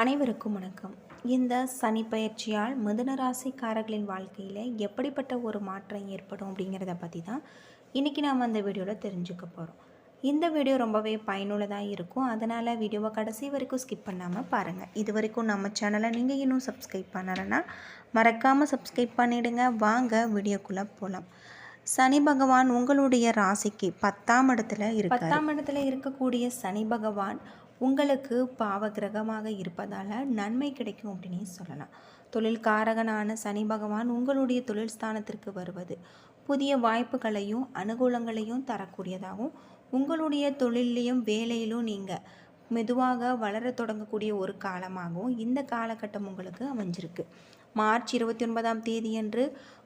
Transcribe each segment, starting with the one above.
அனைவருக்கும் வணக்கம். இந்த சனி பயிற்சியால் மிதுன ராசிக்காரர்களின் வாழ்க்கையில் எப்படிப்பட்ட ஒரு மாற்றம் ஏற்படும் அப்படிங்கிறத பற்றி தான் இன்றைக்கி நாம் அந்த வீடியோவில் தெரிஞ்சுக்க போகிறோம் இந்த வீடியோ ரொம்பவே பயனுள்ளதாக இருக்கும். அதனால் வீடியோவை கடைசி வரைக்கும் ஸ்கிப் பண்ணாமல் பாருங்கள் இது வரைக்கும் நம்ம சேனலை நீங்கள் இன்னும் சப்ஸ்கிரைப் பண்ணலைன்னா மறக்காமல் சப்ஸ்கிரைப் பண்ணிவிடுங்க வாங்க வீடியோக்குள்ளே போகலாம் சனி பகவான் உங்களுடைய ராசிக்கு பத்தாம் இடத்துல இருக்கு பத்தாம் இடத்துல இருக்கக்கூடிய சனி பகவான் உங்களுக்கு பாவ கிரகமாக இருப்பதால் நன்மை கிடைக்கும் அப்படின்னு சொல்லலாம். தொழில்காரகனான சனி பகவான் உங்களுடைய தொழில் ஸ்தானத்திற்கு வருவது புதிய வாய்ப்புகளையும் அனுகூலங்களையும் தரக்கூடியதாகவும் உங்களுடைய தொழிலையும் வேலையிலும் நீங்கள் மெதுவாக வளர தொடங்கக்கூடிய ஒரு காலமாகவும் இந்த காலகட்டம் உங்களுக்கு அமைஞ்சிருக்கு. மார்ச் இருபத்தி ஒன்பதாம் தேதியன்று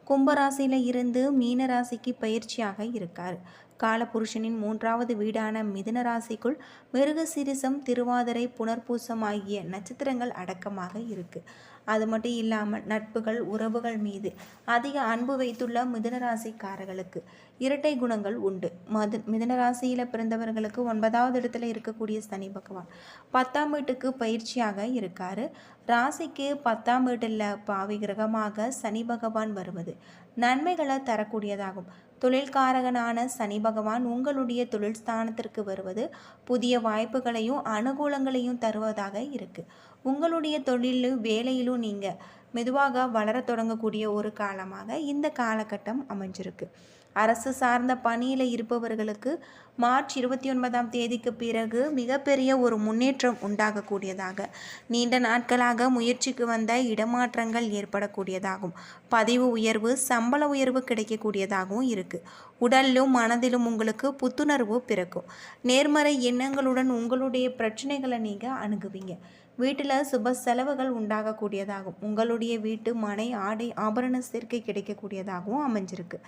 கும்பராசியில் இருந்து மீனராசிக்கு பயிற்சியாக இருக்கார். காலபுருஷனின் மூன்றாவது வீடான மிதுன ராசிக்குள் மிருகசிரிசம் திருவாதிரை புனர்பூசம் ஆகிய நட்சத்திரங்கள் அடக்கமாக இருக்கு. அது மட்டும் இல்லாமல் நட்புகள் உறவுகள் மீது அதிக அன்பு வைத்துள்ள மிதுனராசிக்காரர்களுக்கு இரட்டை குணங்கள் உண்டு. மது மிதுன ராசியில் பிறந்தவர்களுக்கு ஒன்பதாவது இடத்துல இருக்கக்கூடிய சனி பகவான் பத்தாம் வீட்டுக்கு பயிற்சியாக இருக்கார். ராசிக்கு பத்தாம் வீட்டில் பாவி கிரகமாக சனி பகவான் வருவது நன்மைகளை தரக்கூடியதாகும். தொழில்காரகனான சனி பகவான் உங்களுடைய தொழில் ஸ்தானத்திற்கு வருவது புதிய வாய்ப்புகளையும் அனுகூலங்களையும் தருவதாக இருக்குது உங்களுடைய தொழிலும் வேலையிலும் நீங்கள் மெதுவாக வளர தொடங்கக்கூடிய ஒரு காலமாக இந்த காலகட்டம் அமைஞ்சிருக்கு. அரசு சார்ந்த பணியில் இருப்பவர்களுக்கு மார்ச் இருபத்தி ஒன்பதாம் தேதிக்கு பிறகு மிகப்பெரிய ஒரு முன்னேற்றம் உண்டாகக்கூடியதாக நீண்ட நாட்களாக முயற்சிக்கு வந்த இடமாற்றங்கள் ஏற்படக்கூடியதாகும். பதிவு உயர்வு சம்பள உயர்வு கிடைக்கக்கூடியதாகவும் இருக்குது உடலிலும் மனதிலும் உங்களுக்கு புத்துணர்வு பிறக்கும். நேர்மறை எண்ணங்களுடன் உங்களுடைய பிரச்சனைகளை நீங்கள் அணுகுவீங்க. வீட்டில் சுப செலவுகள் உண்டாகக்கூடியதாகும். உங்களுடைய வீட்டு மனை ஆடை ஆபரண சேர்க்கை கிடைக்கக்கூடியதாகவும் அமைஞ்சிருக்கு.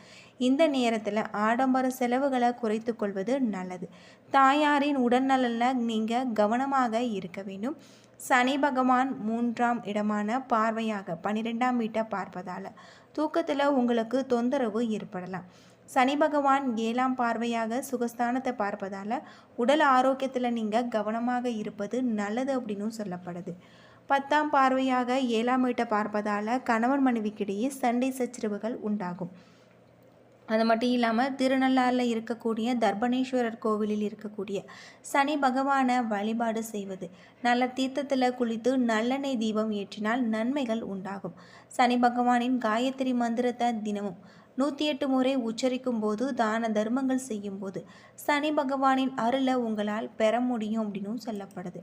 இந்த நேரத்தில் ஆடம்பர செலவுகளை குறைத்து கொள்வது நல்லது. தாயாரின் உடல்நலனில் நீங்கள் கவனமாக இருக்க வேண்டும். சனி பகவான் மூன்றாம் இடமான பார்வையாக பன்னிரெண்டாம் வீட்டை பார்ப்பதால் தூக்கத்தில் உங்களுக்கு தொந்தரவு ஏற்படலாம். சனி பகவான் ஏழாம் பார்வையாக சுகஸ்தானத்தை பார்ப்பதால் உடல் ஆரோக்கியத்தில் நீங்கள் கவனமாக இருப்பது நல்லது அப்படின்னு சொல்லப்படுது. பத்தாம் பார்வையாக ஏழாம் வீட்டை பார்ப்பதால் கணவன் மனைவிக்கிடையே சண்டை சச்சரவுகள் உண்டாகும். அது மட்டும் இல்லாமல் திருநள்ளாரில் இருக்கக்கூடிய தர்பணேஸ்வரர் கோவிலில் இருக்கக்கூடிய சனி பகவானை வழிபாடு செய்வது. நல்ல தீர்த்தத்தில் குளித்து நல்லெண்ணெய் தீபம் ஏற்றினால் நன்மைகள் உண்டாகும். சனி பகவானின் காயத்ரி மந்திரத்தை தினமும் நூற்றி எட்டு முறை உச்சரிக்கும் போது தான தர்மங்கள் செய்யும் போது சனி பகவானின் அருளை உங்களால் பெற முடியும் அப்படின்னும் சொல்லப்படுது.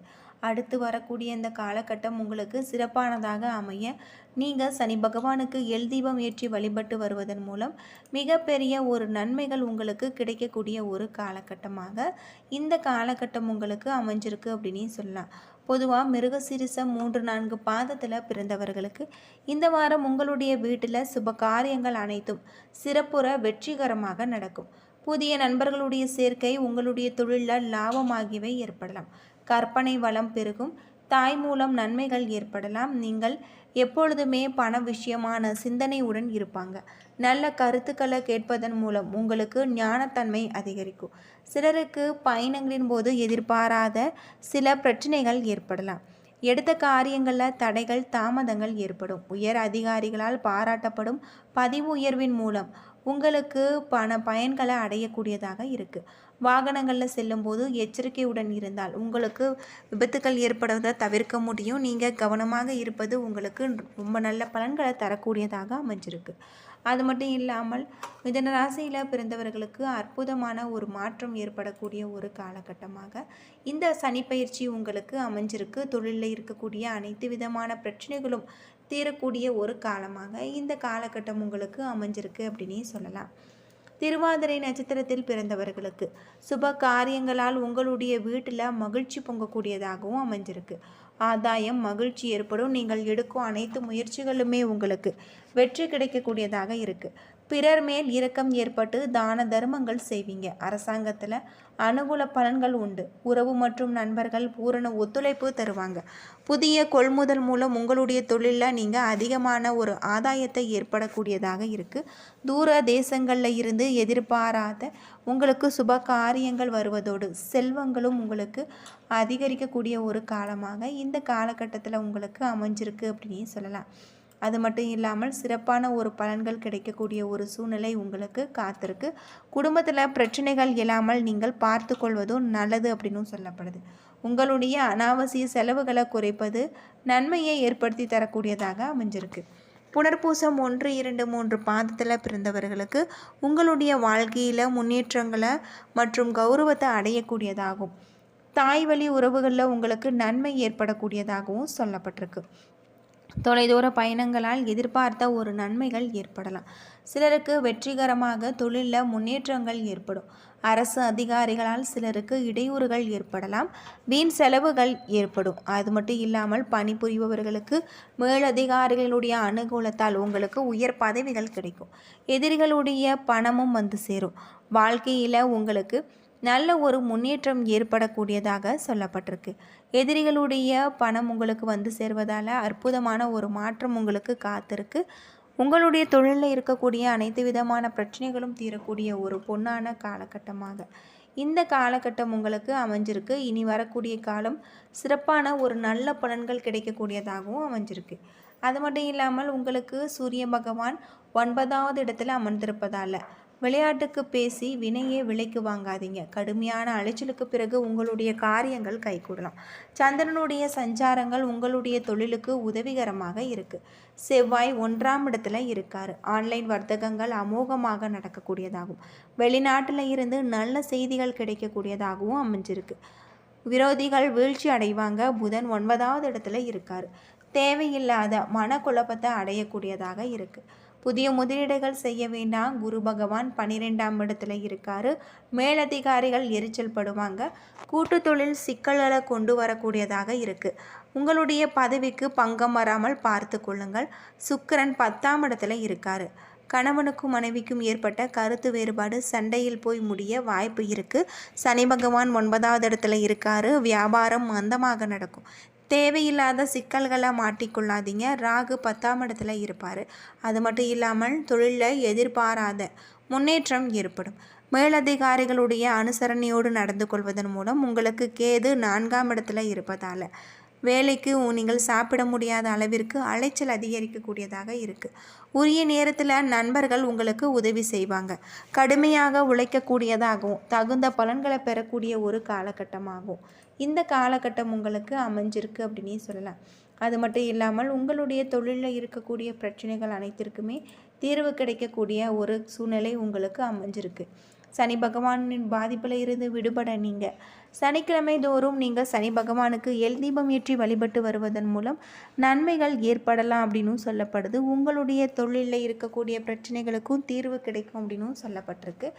அடுத்து வரக்கூடிய இந்த காலகட்டம் உங்களுக்கு சிறப்பானதாக அமைய நீங்கள் சனி பகவானுக்கு எல் தீபம் ஏற்றி வழிபட்டு வருவதன் மூலம் மிகப்பெரிய ஒரு நன்மைகள் உங்களுக்கு கிடைக்கக்கூடிய ஒரு காலகட்டமாக இந்த காலகட்டம் உங்களுக்கு அமைஞ்சிருக்கு அப்படின்னு சொல்லலாம். பொதுவாக மிருகசிரிசம் மூன்று நான்கு பாதத்தில் பிறந்தவர்களுக்கு இந்த வாரம் உங்களுடைய வீட்டில் சுப காரியங்கள் அனைத்தும் சிறப்புற வெற்றிகரமாக நடக்கும். புதிய நண்பர்களுடைய சேர்க்கை உங்களுடைய தொழிலில் லாபம் ஆகியவை ஏற்படலாம். கற்பனை வளம் பெருகும். தாய் மூலம் நன்மைகள் ஏற்படலாம். நீங்கள் எப்பொழுதுமே பண விஷயமான சிந்தனையுடன் இருப்பாங்க. நல்ல கருத்துக்களை கேட்பதன் மூலம் உங்களுக்கு ஞானத்தன்மை அதிகரிக்கும். சிலருக்கு பயணங்களின் போது எதிர்பாராத சில பிரச்சனைகள் ஏற்படலாம். எடுத்த காரியங்களில் தடைகள் தாமதங்கள் ஏற்படும். உயர் அதிகாரிகளால் பாராட்டப்படும் பதிவு உயர்வின் மூலம் உங்களுக்கு பண பயன்களை அடையக்கூடியதாக இருக்குது வாகனங்களில் செல்லும்போது எச்சரிக்கையுடன் இருந்தால் உங்களுக்கு விபத்துக்கள் ஏற்படுவதை தவிர்க்க முடியும். நீங்கள் கவனமாக இருப்பது உங்களுக்கு ரொம்ப நல்ல பலன்களை தரக்கூடியதாக அமைஞ்சிருக்கு. அது மட்டும் இல்லாமல் மிதன ராசியில் பிறந்தவர்களுக்கு அற்புதமான ஒரு மாற்றம் ஏற்படக்கூடிய ஒரு காலகட்டமாக இந்த சனிப்பயிற்சி உங்களுக்கு அமைஞ்சிருக்கு. தொழிலில் இருக்கக்கூடிய அனைத்து விதமான பிரச்சனைகளும் தீரக்கூடிய ஒரு காலமாக இந்த காலகட்டம் உங்களுக்கு அமைஞ்சிருக்கு அப்படின்னே சொல்லலாம். திருவாதிரை நட்சத்திரத்தில் பிறந்தவர்களுக்கு. சுப காரியங்களால் உங்களுடைய வீட்டில் மகிழ்ச்சி பொங்கக்கூடியதாகவும் அமைஞ்சிருக்கு. ஆதாயம் மகிழ்ச்சி ஏற்படும். நீங்கள் எடுக்கும் அனைத்து முயற்சிகளுமே உங்களுக்கு வெற்றி கிடைக்கக்கூடியதாக இருக்குது பிறர் மேல் இரக்கம் ஏற்பட்டு தான தர்மங்கள் செய்வீங்க. அரசாங்கத்தில் அனுகூல பலன்கள் உண்டு. உறவு மற்றும் நண்பர்கள் பூரண ஒத்துழைப்பு தருவாங்க. புதிய கொள்முதல் மூலம் உங்களுடைய தொழிலில் நீங்கள் அதிகமான ஒரு ஆதாயத்தை ஏற்படக்கூடியதாக இருக்குது தூர தேசங்களில் இருந்து எதிர்பாராத உங்களுக்கு சுப காரியங்கள் வருவதோடு செல்வங்களும் உங்களுக்கு அதிகரிக்கக்கூடிய ஒரு காலமாக இந்த காலகட்டத்தில் உங்களுக்கு அமைஞ்சிருக்கு அப்படின்னு சொல்லலாம். அது மட்டும் இல்லாமல் சிறப்பான ஒரு பலன்கள் கிடைக்கக்கூடிய ஒரு சூழ்நிலை உங்களுக்கு காத்திருக்கு. குடும்பத்தில் பிரச்சனைகள் இல்லாமல் நீங்கள் பார்த்து கொள்வதும் நல்லது அப்படின்னு சொல்லப்படுது. உங்களுடைய அனாவசிய செலவுகளை குறைப்பது நன்மையை ஏற்படுத்தி தரக்கூடியதாக அமைஞ்சிருக்கு. புனர்பூசம் ஒன்று இரண்டு மூன்று பாதத்தில் பிறந்தவர்களுக்கு உங்களுடைய வாழ்க்கையில் முன்னேற்றங்களை மற்றும் கௌரவத்தை அடையக்கூடியதாகும். தாய் வழி உறவுகளில் உங்களுக்கு நன்மை ஏற்படக்கூடியதாகவும் சொல்லப்பட்டிருக்கு. தொலைதூர பயணங்களால் எதிர்பார்த்த ஒரு நன்மைகள் ஏற்படலாம். சிலருக்கு வெற்றிகரமாக தொழிலில் முன்னேற்றங்கள் ஏற்படும். அரசு அதிகாரிகளால் சிலருக்கு இடையூறுகள் ஏற்படலாம். வீண் செலவுகள் ஏற்படும். அது மட்டும் இல்லாமல் பணிபுரிபவர்களுக்கு மேலதிகாரிகளுடைய அனுகூலத்தால் உங்களுக்கு உயர் பதவிகள் கிடைக்கும். எதிரிகளுடைய பணமும் வந்து சேரும். வாழ்க்கையில் உங்களுக்கு நல்ல ஒரு முன்னேற்றம் ஏற்படக்கூடியதாக சொல்லப்பட்டிருக்கு. எதிரிகளுடைய பணம் உங்களுக்கு வந்து சேர்வதால் அற்புதமான ஒரு மாற்றம் உங்களுக்கு காத்திருக்கு. உங்களுடைய தொழிலில் இருக்கக்கூடிய அனைத்து விதமான பிரச்சனைகளும் தீரக்கூடிய ஒரு பொன்னான காலகட்டமாக. இந்த காலகட்டம் உங்களுக்கு அமைஞ்சிருக்கு. இனி வரக்கூடிய காலம் சிறப்பான ஒரு நல்ல பலன்கள் கிடைக்கக்கூடியதாகவும் அமைஞ்சிருக்கு. அது மட்டும் இல்லாமல் உங்களுக்கு சூரிய பகவான் ஒன்பதாவது இடத்துல அமர்ந்திருப்பதால் விளையாட்டுக்கு பேசி வினையே விலைக்கு வாங்காதீங்க. கடுமையான அலைச்சலுக்கு பிறகு உங்களுடைய காரியங்கள் கைகூடலாம். சந்திரனுடைய சஞ்சாரங்கள் உங்களுடைய தொழிலுக்கு உதவிகரமாக இருக்குது செவ்வாய் ஒன்றாம் இடத்துல இருக்கார். ஆன்லைன் வர்த்தகங்கள் அமோகமாக நடக்கக்கூடியதாகும் வெளிநாட்டில் இருந்து நல்ல செய்திகள் கிடைக்கக்கூடியதாகவும் அமைஞ்சிருக்கு. விரோதிகள் வீழ்ச்சி அடைவாங்க. புதன் ஒன்பதாவது இடத்துல இருக்கார். தேவையில்லாத மனக்குழப்பத்தை அடையக்கூடியதாக இருக்குது புதிய முதலீடுகள் செய்ய வேண்டாம். குரு பகவான் பன்னிரெண்டாம் இடத்துல இருக்காரு. மேலதிகாரிகள் எரிச்சல் படுவாங்க. கூட்டு தொழில் சிக்கல்களை கொண்டு வரக்கூடியதாக இருக்குது உங்களுடைய பதவிக்கு பங்கம் வராமல் பார்த்து கொள்ளுங்கள். சுக்கரன் பத்தாம் இடத்துல இருக்காரு. கணவனுக்கும் மனைவிக்கும் ஏற்பட்ட கருத்து வேறுபாடு சண்டையில் போய் முடிய வாய்ப்பு இருக்குது சனி பகவான் ஒன்பதாவது இடத்துல இருக்காரு. வியாபாரம் மந்தமாக நடக்கும். தேவையில்லாத சிக்கல்களை மாட்டிக்கொள்ளாதீங்க. ராகு பத்தாம் இடத்துல இருப்பார். அது மட்டும் இல்லாமல் தொழிலில் எதிர்பாராத முன்னேற்றம் ஏற்படும். மேலதிகாரிகளுடைய அனுசரணையோடு நடந்து கொள்வதன் மூலம் உங்களுக்கு கேது நான்காம் இடத்துல இருப்பதால் வேலைக்கு நீங்கள் சாப்பிட முடியாத அளவிற்கு அலைச்சல் அதிகரிக்கக்கூடியதாக இருக்குது உரிய நேரத்தில் நண்பர்கள் உங்களுக்கு உதவி செய்வாங்க. கடுமையாக உழைக்கக்கூடியதாகவும் தகுந்த பலன்களை பெறக்கூடிய ஒரு காலகட்டமாகும் இந்த காலகட்டம் உங்களுக்கு அமைஞ்சிருக்கு அப்படின்னே சொல்லலாம். அது மட்டும் இல்லாமல் உங்களுடைய தொழிலில் இருக்கக்கூடிய பிரச்சனைகள் அனைத்திற்குமே தீர்வு கிடைக்கக்கூடிய ஒரு சூழ்நிலை உங்களுக்கு அமைஞ்சிருக்கு. சனி பகவானின் பாதிப்பில் இருந்து விடுபட நீங்கள் சனிக்கிழமை தோறும் நீங்கள் சனி பகவானுக்கு எல் தீபம் ஏற்றி வழிபட்டு வருவதன் மூலம் நன்மைகள் ஏற்படலாம் அப்படின்னும் சொல்லப்படுது. உங்களுடைய தொழிலில் இருக்கக்கூடிய பிரச்சனைகளுக்கும் தீர்வு கிடைக்கும் அப்படின்னும் சொல்லப்பட்டிருக்கு.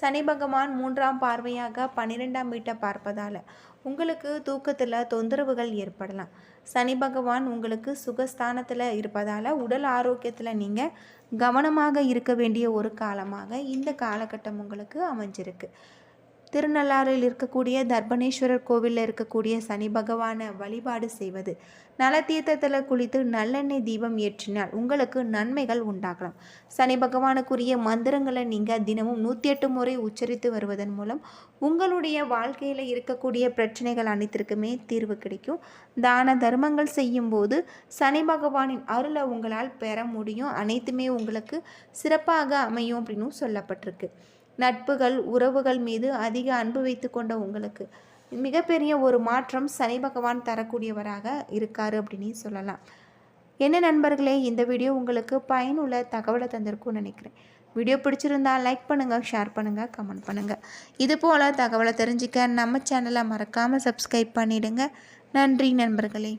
சனி பகவான் மூன்றாம் பார்வையாக பன்னிரெண்டாம் வீட்டை பார்ப்பதால் உங்களுக்கு தூக்கத்தில் தொந்தரவுகள் ஏற்படலாம். சனி பகவான் உங்களுக்கு சுகஸ்தானத்தில் இருப்பதால் உடல் ஆரோக்கியத்தில் நீங்கள் கவனமாக இருக்க வேண்டிய ஒரு காலமாக இந்த காலகட்டம் உங்களுக்கு அமைஞ்சிருக்கு. திருநள்ளாறில் இருக்கக்கூடிய தர்பணேஸ்வரர் கோவிலில் இருக்கக்கூடிய சனி பகவானை வழிபாடு செய்வது. நலத்தீர்த்தத்தில் குளித்து நல்லெண்ணெய் தீபம் ஏற்றினால் உங்களுக்கு நன்மைகள் உண்டாகலாம். சனி பகவானுக்குரிய மந்திரங்களை நீங்கள் தினமும் நூற்றி எட்டு முறை உச்சரித்து வருவதன் மூலம் உங்களுடைய வாழ்க்கையில் இருக்கக்கூடிய பிரச்சனைகள் அனைத்திற்குமே தீர்வு கிடைக்கும். தான தர்மங்கள் செய்யும்போது சனி பகவானின் அருளை உங்களால் பெற முடியும். அனைத்துமே உங்களுக்கு சிறப்பாக அமையும் அப்படின்னு சொல்லப்பட்டிருக்கு. நட்புகள் உறவுகள் மீது அதிக அன்பு வைத்து கொண்ட உங்களுக்கு. மிகப்பெரிய ஒரு மாற்றம் சனி பகவான் தரக்கூடியவராக இருக்கார் அப்படின்னு சொல்லலாம். என்ன நண்பர்களே இந்த வீடியோ உங்களுக்கு பயனுள்ள தகவலை தந்திருக்கும்னு நினைக்கிறேன். வீடியோ பிடிச்சிருந்தா லைக் பண்ணுங்கள் ஷேர் பண்ணுங்கள் கமெண்ட் பண்ணுங்கள் இது போல் தகவலை தெரிஞ்சுக்க நம்ம சேனலை மறக்காமல் சப்ஸ்கிரைப் பண்ணிவிடுங்க நன்றி நண்பர்களே.